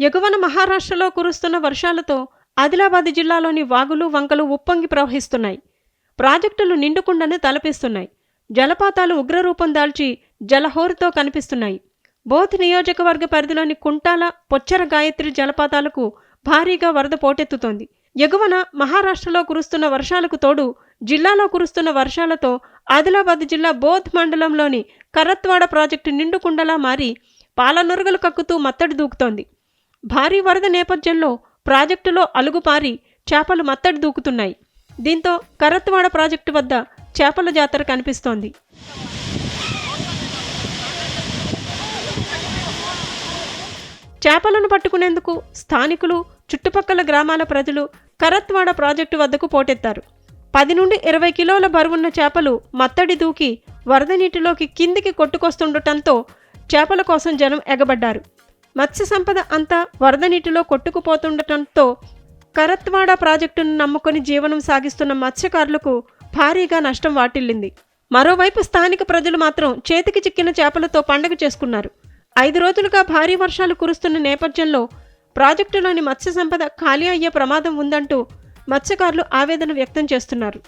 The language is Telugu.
ఎగువన మహారాష్ట్రలో కురుస్తున్న వర్షాలతో ఆదిలాబాద్ జిల్లాలోని వాగులు వంకలు ఉప్పొంగి ప్రవహిస్తున్నాయి. ప్రాజెక్టులు నిండుకుండను తలపిస్తున్నాయి. జలపాతాలు ఉగ్రరూపం దాల్చి జలహోరుతో కనిపిస్తున్నాయి. బోధ్ నియోజకవర్గ పరిధిలోని కుంటాల పొచ్చర గాయత్రి జలపాతాలకు భారీగా వరద పోటెత్తుతోంది. ఎగువన మహారాష్ట్రలో కురుస్తున్న వర్షాలకు తోడు జిల్లాలో కురుస్తున్న వర్షాలతో ఆదిలాబాద్ జిల్లా బోధ్ మండలంలోని కరత్వాడ ప్రాజెక్టు నిండుకుండలా మారి పాలనురగలు కక్కుతూ మత్తడి దూకుతోంది. భారీ వరద నేపథ్యంలో ప్రాజెక్టులో అలుగుపారి చేపలు మత్తడి దూకుతున్నాయి. దీంతో కరత్వాడ ప్రాజెక్టు వద్ద చేపల జాతర కనిపిస్తోంది. చేపలను పట్టుకునేందుకు స్థానికులు చుట్టుపక్కల గ్రామాల ప్రజలు కరత్వాడ ప్రాజెక్టు వద్దకు పోటెత్తారు. పది నుండి ఇరవై కిలోల బరువున్న చేపలు మత్తడి దూకి వరద నీటిలోకి కిందికి కొట్టుకొస్తుండటంతో చేపల కోసం జనం ఎగబడ్డారు. మత్స్య సంపద అంతా వరద నీటిలో కొట్టుకుపోతుండటంతో కరత్వాడ ప్రాజెక్టును నమ్ముకొని జీవనం సాగిస్తున్న మత్స్యకారులకు భారీగా నష్టం వాటిల్లింది. మరోవైపు స్థానిక ప్రజలు మాత్రం చేతికి చిక్కిన చేపలతో పండగ చేసుకున్నారు. ఐదు రోజులుగా భారీ వర్షాలు కురుస్తున్న నేపథ్యంలో ప్రాజెక్టులోని మత్స్య సంపద ఖాళీ అయ్యే ప్రమాదం ఉందంటూ మత్స్యకారులు ఆవేదన వ్యక్తం చేస్తున్నారు.